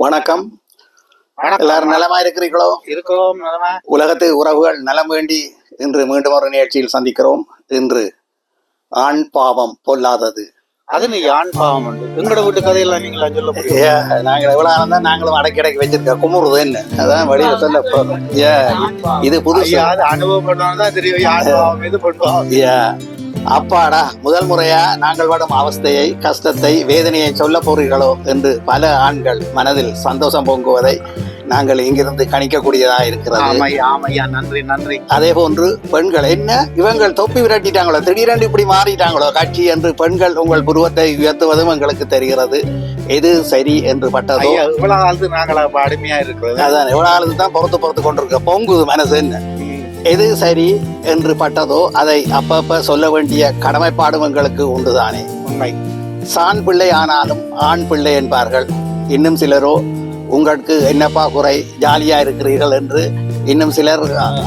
வணக்கம். எல்லாரும் நலமா இருக்கிறீர்களோ? இருக்கோம் நலமா. உலகத்து உறவுகள் நலம் வேண்டி இன்று மீண்டும் ஒரு நிகழ்ச்சியில் சந்திக்கிறோம். இன்று ஆண் பாவம் பொல்லாதது. அது நீ ஆண் பாவம் உண்டு. எங்களோட வீட்டு கதையெல்லாம் நீங்களா சொல்ல நாங்கள் எவ்வளவு ஆனந்தம் தான் நாங்களும் அடக்கி அடக்கி வச்சிருக்கோம். குமுறுது என்ன? அதான் வழியில சொல்ல போறோம். இது புதுசு. அது அனுபவப்பட்டவங்க தான் தெரியும். எது பண்ணுவோம் அப்பாடா முதல் முறையா நாங்கள் படும் அவஸ்தையை கஷ்டத்தை வேதனையை சொல்ல போறீர்களோ என்று பல ஆண்கள் மனதில் சந்தோஷம் பொங்குவதை நாங்கள் இங்கிருந்து கணிக்கக்கூடியதா இருக்கிறது. நன்றி நன்றி. அதே போன்று பெண்கள் என்ன இவங்கள் தொப்பி விரட்டிட்டாங்களோ திடீரென்று இப்படி மாறிட்டாங்களோ கட்சி என்று பெண்கள் உங்கள் புருவத்தை உயர்த்துவதும் எங்களுக்கு தெரிகிறது. எது சரி என்று பட்டதோ? இவ்வளவு காலத்து நாங்களா அடிமையா இருக்கிறது. அதான் எவ்வளவு நாளுக்கு தான் பொறுத்து பொறுத்து கொண்டிருக்க பொங்குது மனசு என்ன? எது சரி என்று பட்டதோ அதை அப்பப்ப சொல்ல வேண்டிய கடமைப்பாடும் எங்களுக்கு உண்டுதானே? உண்மை. சான் பிள்ளை ஆனாலும் ஆண் பிள்ளை என்பார்கள். இன்னும் சிலரோ உங்களுக்கு என்னப்பா குறை? ஜாலியா இருக்கிறீர்கள் என்று இன்னும் சிலர்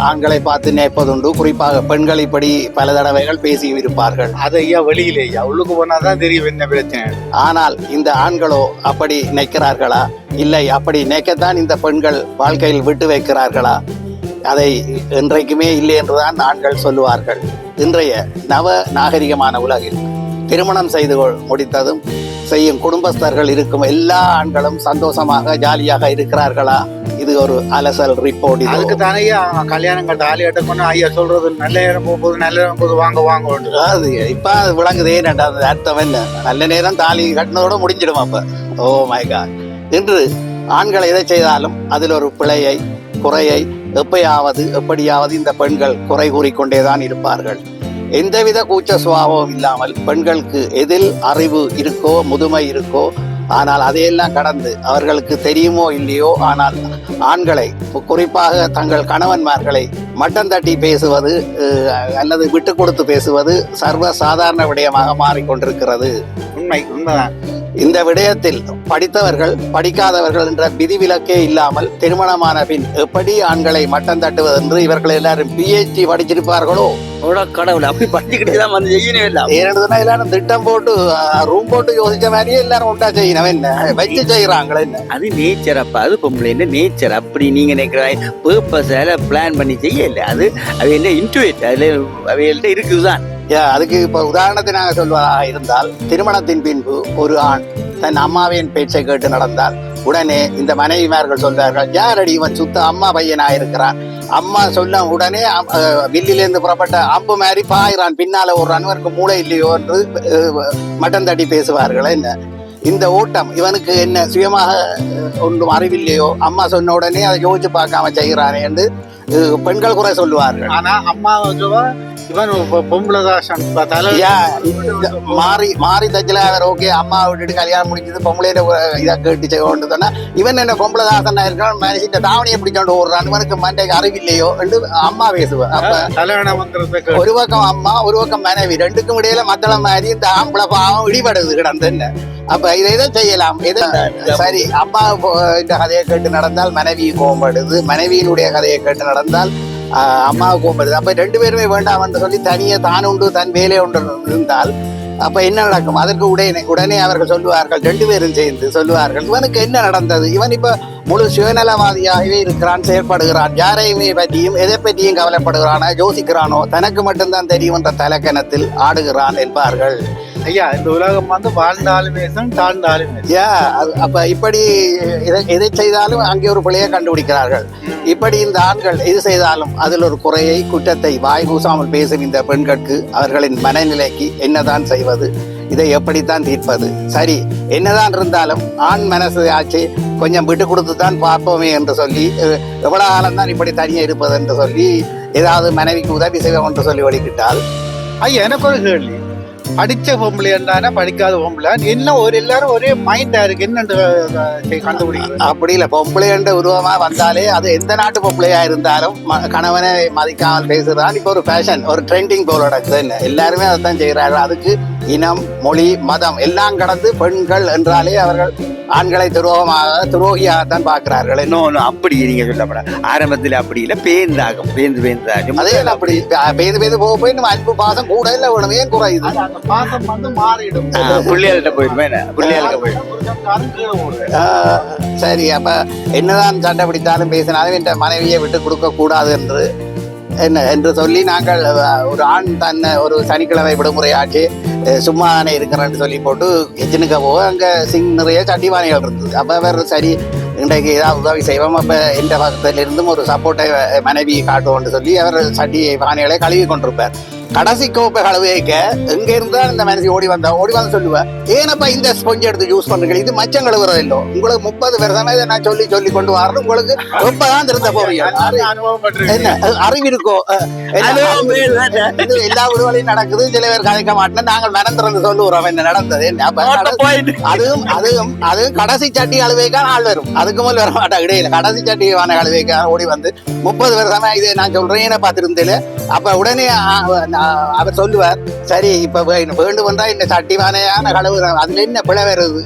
ஆண்களை பார்த்து நினைப்பதுண்டு. குறிப்பாக பெண்கள் இப்படி பல தடவைகள் பேசி இருப்பார்கள் அது ஐயா வெளியில ஐயா. உள்ளுக்கு போனாதான் தெரியும் என்ன பிரச்சனை. ஆனால் இந்த ஆண்களோ அப்படி நினைக்கிறார்களா? இல்லை அப்படி நினைக்கத்தான் இந்த பெண்கள் வாழ்க்கையில் விட்டு வைக்கிறார்களா? அதை என்றைக்குமே இல்லை என்றுதான் ஆண்கள் சொல்லுவார்கள். இன்றைய நவ நாகரிகமான உலகில் திருமணம் செய்து கொள்- முடித்ததும் செய்யும் குடும்பஸ்தர்கள் இருக்கும் எல்லா ஆண்களும் சந்தோஷமாக ஜாலியாக இருக்கிறார்களா? இது ஒரு அலசல் ரிப்போர்ட் அதுக்கு தானே கல்யாணங்கள் தாலி எடுக்கணும். ஐயா சொல்றது நல்ல நேரம் போகும்போது நல்ல நேரம் போது வாங்க வாங்க. அது இப்ப அது விளங்குதே. ரெண்டாவது அர்த்தம் என்ன? நல்ல நேரம் தாலி கட்டினதோட முடிஞ்சிடும் அப்ப? ஓ மை காட் இன்று ஆண்கள் எதை செய்தாலும் அதில் ஒரு பிழையை குறையை எப்பயாவது எப்படியாவது இந்த பெண்கள் குறை கூறிக்கொண்டேதான் இருப்பார்கள். எந்தவித கூச்ச சுபாவம் இல்லாமல் பெண்களுக்கு எதில் அறிவு இருக்கோ முதுமை இருக்கோ ஆனால் அதையெல்லாம் கடந்து அவர்களுக்கு தெரியுமோ இல்லையோ ஆனால் ஆண்களை குறிப்பாக தங்கள் கணவன்மார்களை மட்டம் தட்டி பேசுவது அல்லது விட்டு கொடுத்து பேசுவது சர்வ சாதாரண விடயமாக மாறிக்கொண்டிருக்கிறது. உண்மை உண்மைதான். இந்த விடயத்தில் படித்தவர்கள் படிக்காதவர்கள் என்ற விதிவிலக்கே இல்லாமல் திருமணமான பின் எப்படி ஆண்களை மட்டம் தட்டுவது என்று இவர்கள் எல்லாரும் பிஹெச்டி படிச்சிருப்பார்களோ? கடவுள் அப்படி படிச்சுக்கிட்டு தான் வந்து செய்யணும் இல்லை எல்லாரும் திட்டம் போட்டு ரூம் போட்டு யோசிச்ச மாதிரியே எல்லாரும் உண்டா செய்யணும். என்ன? வச்சு செய்யறாங்களே என்ன? அது நேச்சர் அப்ப அது பொம்பளை என்ன நேச்சர் அப்படி நீங்க நினைக்கிற பர்பஸால பிளான் பண்ணி செய்யல. அது அது என்ன இன்டுவேட் அதுல அவைகள்ட்ட இருக்குதுதான் அதுக்கு இப்ப உதாரணத்தை நாங்க சொல்வதாக இருந்தால் திருமணத்தின் பின்பு ஒரு ஆண் தன் அம்மாவின் பேச்சை கேட்டு நடந்தால் உடனே இந்த மனைவிமார்கள் சொல்றார்கள் யாரடி இவன் சுத்த அம்மா பையனா இருக்கிறான்? அம்மா சொல்ல உடனே அம்- வில்லிலிருந்து புறப்பட்ட அம்பு மாதிரி பாயிறான் பின்னால ஒரு அன்பருக்கு மூளை இல்லையோ என்று மட்டன் மட்டம் தட்டி பேசுவார்கள் என்ன? இந்த ஓட்டம் இவனுக்கு என்ன சுயமாக ஒன்றும் அறிவில்லையோ? அம்மா சொன்ன உடனே அதை யோசிச்சு பார்க்காம செய்கிறானே என்று பெண்கள் குறை சொல்லுவார்கள். ஆனா அம்மா மாறி மாறி தச்சல அவர் ஓகே அம்மா விட்டுட்டு கல்யாணம் முடிச்சது பொம்பளையில இதை கேட்டு கொண்டு சொன்னா இவன் என்ன பொம்பளை தாசனா இருக்கான் மனுஷன் தாவணியை பிடிச்சோண்டு ஓடுறான் இவனுக்கு மண்டைக்கு அறிவில்லையோ என்று அம்மா பேசுவேன் அப்ப ஒரு பக்கம் அம்மா ஒரு பக்கம் மனைவி ரெண்டுக்கும் இடையில மத்தள மாதிரி இந்த ஆம்பளை பாவம் இடிபடுது கிடந்து என்ன? அப்ப இதை இதை செய்யலாம்? இது சரி அம்மா இந்த கதையை கேட்டு நடந்தால் மனைவி கோம்படுது மனைவியினுடைய கதையை கேட்டு நடந்தால் அம்மாவுக்கு கோம்படுது அப்ப ரெண்டு பேருமே வேண்டாம் என்று சொல்லி தனியே தான் உண்டு தன் வேலை உண்டு இருந்தால். அப்ப என்ன நடக்கும்? அதற்கு உடனே உடனே அவர்கள் சொல்லுவார்கள் ரெண்டு பேரும் சேர்ந்து சொல்லுவார்கள் இவனுக்கு என்ன நடந்தது? இவன் இப்ப முழு சுயநலவாதியாகவே இருக்கிறான் செயற்படுகிறான். யாரையுமே பற்றியும் எதை பற்றியும் கவலைப்படுகிறானோ? யோசிக்கிறானோ? தனக்கு மட்டும்தான் தெரியும் என்ற தலைக்கணத்தில் ஆடுகிறான் என்பார்கள். ஐயா இந்த உலகம் வந்து வாழ்ந்தாலும் பேசும் தாழ்ந்தாலும் பேசும் யா அது- அப்ப இப்படி எதை செய்தாலும் அங்கே ஒரு பிழையை கண்டுபிடிக்கிறார்கள். இப்படி இந்த ஆண்கள் எது செய்தாலும் அதில் ஒரு குறையை குற்றத்தை வாய் கூசாமல் பேசும் இந்த பெண்களுக்கு அவர்களின் மனநிலைக்கு என்னதான் செய்வது? இதை எப்படித்தான் தீர்ப்பது? சரி என்னதான் இருந்தாலும் ஆண் மனசு ஆச்சு கொஞ்சம் விட்டு கொடுத்து தான் பார்ப்போமே என்று சொல்லி அஹ், எவ்வளவு காலம் தான் இப்படி தனியே இருப்பது என்று சொல்லி ஏதாவது மனைவிக்கு உதவி செய்வோம் என்று சொல்லி வழிகிட்டால்? ஐயா எனக்கு ஒரு கேள்வி. படிச்ச பொம்பளை இருந்தானே படிக்காத பொம்பளை என்ன ஒரு எல்லாரும் ஒரே மைண்டா இருக்கு. என்னன்னு கண்டுபிடிக்கிறது அப்படி இல்ல. பொம்பளை என்ற உருவமா வந்தாலே அது எந்த நாட்டு பொம்பளையா இருந்தாலும் கணவனை மதிக்காமல் பேசுறதான் இப்ப ஒரு ஃபேஷன் ஒரு ட்ரெண்டிங் போல நடக்குது. என்ன? எல்லாருமே அதைத்தான் செய்யறாங்க அதுக்கு இனம் மொழி மதம் எல்லாம் கடந்து பெண்கள் என்றாலே அவர்கள் ஆண்களை துரோகமாக துரோகியாகத்தான் பார்க்கிறார்கள். என்ன இன்னொன்னு அப்படி நீங்க சொல்லப்பட ஆரம்பத்துல அப்படி இல்ல. பேந்தாகும் பேந்து பேந்தாகும் அதே அப்படி. பெய்து பெய்து போக போய் நம்ம அன்பு பாசம் கூட இல்ல வேணும் ஏன் குறையுது மாசம் வந்து மாறிடும். பிள்ளைகள்கிட்ட போயிருமே பிள்ளைகளுக்கு போயிடும். சரி அப்ப என்னதான் சண்டை பிடித்தாலும் பேசினாலும் என்ற மனைவியை விட்டு கொடுக்க கூடாது என்று என்ன என்று சொல்லி நாங்கள் ஒரு ஆண் தன்னை ஒரு சனிக்கிழமை விடுமுறை ஆச்சு சும்மா தானே இருக்கிறேன்னு சொல்லி போட்டு எஜினுக்க போக அங்க சிங் நிறைய சட்டிவானைகள் இருந்தது. அப்ப அவர் சரி இன்றைக்கு ஏதாவது உதவி செய்வோம். அப்ப எந்த பக்கத்துல இருந்தும் ஒரு சப்போர்ட்டை மனைவி காட்டுவோம்னு சொல்லி அவர் சட்டி பானைகளை கழுவி கொண்டிருப்பார். கடைசி கோப்பை கழுவிக்க எங்க இருந்தா இந்த மனுஷி ஓடி வந்தா ஓடி வந்து சொல்லுவேன் ஏனப்பா இந்த ஸ்பொஞ்ச் எடுத்து யூஸ் பண்றீங்க இது மச்சம் கழுவுறது இல்லோ. உங்களுக்கு முப்பது வருஷமா இதை நான் சொல்லி சொல்லி கொண்டு வரணும். உங்களுக்கு எப்பதான் திருந்த போறீங்க. என்ன அறிவு இருக்கோ? எல்லா ஊர்களையும் நடக்குது. சில பேர் கதைக்க மாட்டேன் நாங்கள் நடந்திருந்து சொல்லுறோம். என்ன நடந்தது? என்ன அதுவும் அதுவும் அதுவும் கடைசி சட்டி அழுவைக்கா ஆள் வரும். அதுக்கு மேல வர மாட்டா. இடையில கடைசி சட்டி வான அழுவைக்கா ஓடி வந்து முப்பது வருஷமா இதை நான் சொல்றேன். பார்த்திருந்தேன் அப்ப உடனே அவர் சொல்லுவார் சரி இப்ப வேண்டும் என்றா இந்த சட்டி வானையான கழுவு அதுல என்ன பிழை வருது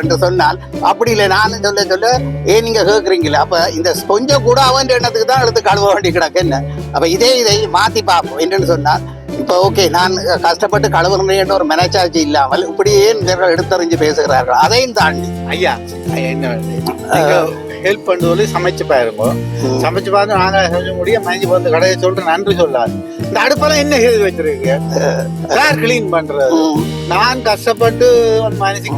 என்று சொன்னால் அப்படி இல்லை நான் சொல்ல சொல்ல ஏன் நீங்க கேக்குறீங்களா அப்ப இந்த கொஞ்சம் கூட அவன் எண்ணத்துக்கு தான் எடுத்து கழுவ வேண்டி கிடக்கு என்ன? அப்ப இதே இதை மாத்தி பார்ப்போம் என்னன்னு சொன்னால் இப்ப ஓகே நான் கஷ்டப்பட்டு கழுவுறேன் ஒரு மனச்சாட்சி இல்லாமல் இப்படியே இவர்கள் எடுத்தறிஞ்சு பேசுகிறார்கள். அதையும் தாண்டி ஐயா என்ன ஹெல்ப் பண்ண சொல்லி சமைச்சு பாருங்க. சமைச்சு பார்த்து நாங்க செஞ்ச முடியும் மஞ்சள் வந்து கடையை சொல்லிட்டு நன்றி சொல்லாது இந்த அடுப்பெல்லாம் என்ன செய்து வச்சிருக்கீங்க யார் கிளீன் பண்றது. நான் கஷ்டப்பட்டு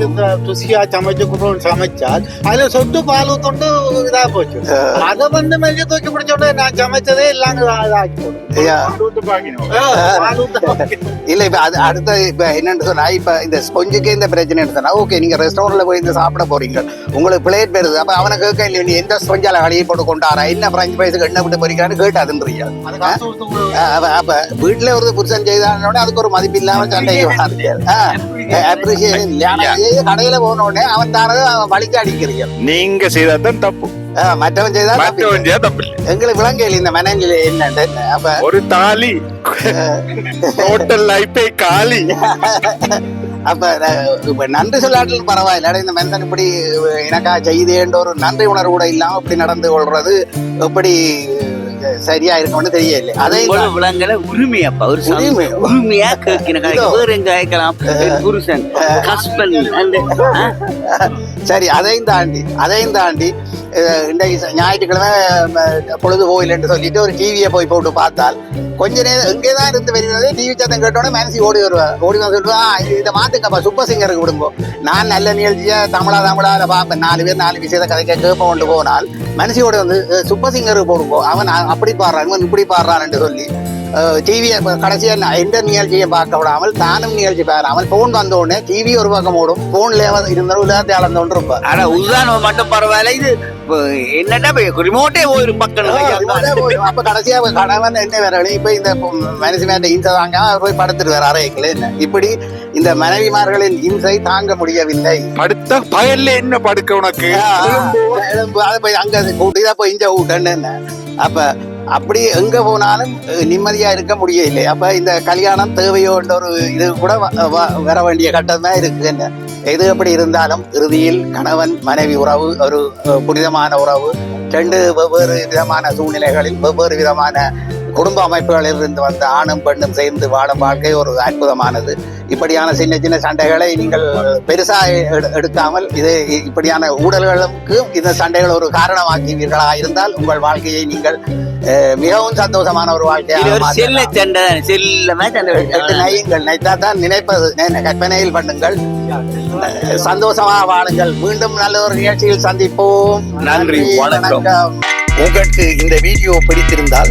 இந்த ருசியா சமைச்சு கொடுக்கணும்னு சமைச்சால் அதுல சொட்டு பால் ஊத்தொண்டு இதா போச்சு. அதை வந்து மெல்லிய தூக்கி பிடிச்சோட நான் சமைச்சதே இல்லாங்க. இல்ல இப்ப அது அடுத்த இப்ப என்னன்னு சொன்னா இப்ப இந்த ஸ்பொஞ்சுக்கே இந்த பிரச்சனை சொன்னா ஓகே நீங்க ரெஸ்டாரண்ட்ல போய் இந்த சாப்பிட போறீங்க. உங்களுக்கு பிளேட் பெருது அப்ப அவனை கேட்க இல்லை நீ எந்த ஸ்பொஞ்சால கழுவி போட்டு கொண்டாரா? என்ன பிரெஞ்சு பைஸுக்கு எண்ணெய் விட்டு பொறிக்கிறான்னு கேட்டாதுன்றீங்க அது காசு கொடுத்து கூட அப்ப ஒரு புருஷன் செய்தானோட அதுக்கு ஒரு மதிப்பு இல்லாம சண்டைக்கு அப்ரிசியேஷன் இல்ல ஆனா இதே கடையில போன உடனே அவன் தானது அவன் வலிக்கு அடிக்கிறீங்க. நீங்க செய்தாதான் தப்பு. மற்றவன் செய்தா. மற்றவன் செய்தா தப்பு. எங்களுக்கு விளங்கையில் இந்த மனநிலை என்னன்னு. அப்ப ஒரு தாலி. டோட்டல் லைஃபே காலி. அப்ப இப்ப நன்றி சொல்லாட்டிலும் பரவாயில்ல. இந்த மனிதன் இப்படி எனக்கா செய்தேன்ற ஒரு நன்றி உணர்வு கூட இல்லாம இப்படி நடந்து கொள்றது எப்படி சரியா இருக்கும்னு தெரியல அதை விலங்குல உரிமையாப்பா ஒரு சந்தோஷம். உரிமை. உரிமையா கேட்கிற. வேற எங்க கேட்கலாம்? புருஷன் ஹஸ்பண்ட் சரி அதையும் தாண்டி அதையும் தாண்டி இன்றைக்கு ஞாயிற்றுக்கிழமை பொழுது கோயில் என்று சொல்லிட்டு ஒரு டிவியை போய் போட்டு பார்த்தால் கொஞ்ச நேரம் எங்கே தான் இருந்து வருகிறது டிவி சத்தம் கேட்டோன்னே மனசு ஓடி வருவா ஓடி வந்து சொல்லுவா "ஆ, இது- மாத்துக்கப்பா சூப்பர் சிங்கருக்கு விடுங்கோ. நான் நல்ல நிகழ்ச்சியா தமிழா தமிழால பார்ப்பேன். நாலு பேர் நாலு விஷயத்தை கதைக்க கேட்ப கொண்டு போனால் மனசியோட வந்து "அஹ், சூப்பர் சிங்கருக்கு போடுவோம் அவன் அப்படி பாடுறான் இவன் இப்படி பாடுறான்னு சொல்லி டிவியை கடைசியா நான் எந்த நிகழ்ச்சியை பார்க்க விடாமல் தானும் நிகழ்ச்சி பாராமல் போன் வந்த உடனே டிவி ஒரு பக்கம் ஓடும் ஃபோன்லேயே இருந்தாலும் உலகத்தை அளந்தோன்னு கொண்டு ஆனால் ஆனா உதாரணம் மட்டும் பரவாயில்ல இது இப்ப என்னடா ரிமோட்டே ஒரு பக்கம் அப்ப கடைசியா கணவன் என்ன வேற வழி? இப்ப இந்த மேட்ட இன்சை தாங்க போய் படுத்துட்டு வேற என்ன இப்படி இந்த மனைவிமார்களின் இன்சை தாங்க முடியவில்லை படுத்த பயல்ல என்ன படுக்க உனக்கு அதை போய் அங்க கூட்டி போய் இங்க கூட்டன்னு என்ன அப்ப அப்படி எங்க போனாலும் நிம்மதியா இருக்க முடியல அப்ப இந்த கல்யாணம் தேவையோன்ற ஒரு இது கூட வ- வ- வர வேண்டிய கட்டமா இருக்கு என்ன எது எப்படி இருந்தாலும் இறுதியில் கணவன் மனைவி உறவு ஒரு புனிதமான உறவு ரெண்டு வெவ்வேறு விதமான சூழ்நிலைகளில் வெவ்வேறு விதமான குடும்ப அமைப்புகளில் இருந்து வந்த ஆணும் பெண்ணும் சேர்ந்து வாழும் வாழ்க்கை ஒரு அற்புதமானது. இப்படியான சின்ன சின்ன சண்டைகளை நீங்கள் பெருசா எடு- எடுக்காமல் இது இப்படியான ஊழல்களுக்கு இந்த சண்டைகள் ஒரு காரணமாக்குவீர்களா இருந்தால் உங்கள் வாழ்க்கையை நீங்கள் மிகவும் சந்தோஷமான ஒரு வாழ்க்கையாக செல்ல. சண்டை தானே. செல்லமா. நையுங்கள் நைத்தாதான் நினைப்பது. கற்பனையில் பண்ணுங்கள். சந்தோஷமா வாழுங்கள். மீண்டும் நல்ல ஒரு நிகழ்ச்சியில் சந்திப்போம். நன்றி, வணக்கம். உங்களுக்கு இந்த வீடியோ பிடித்திருந்தால்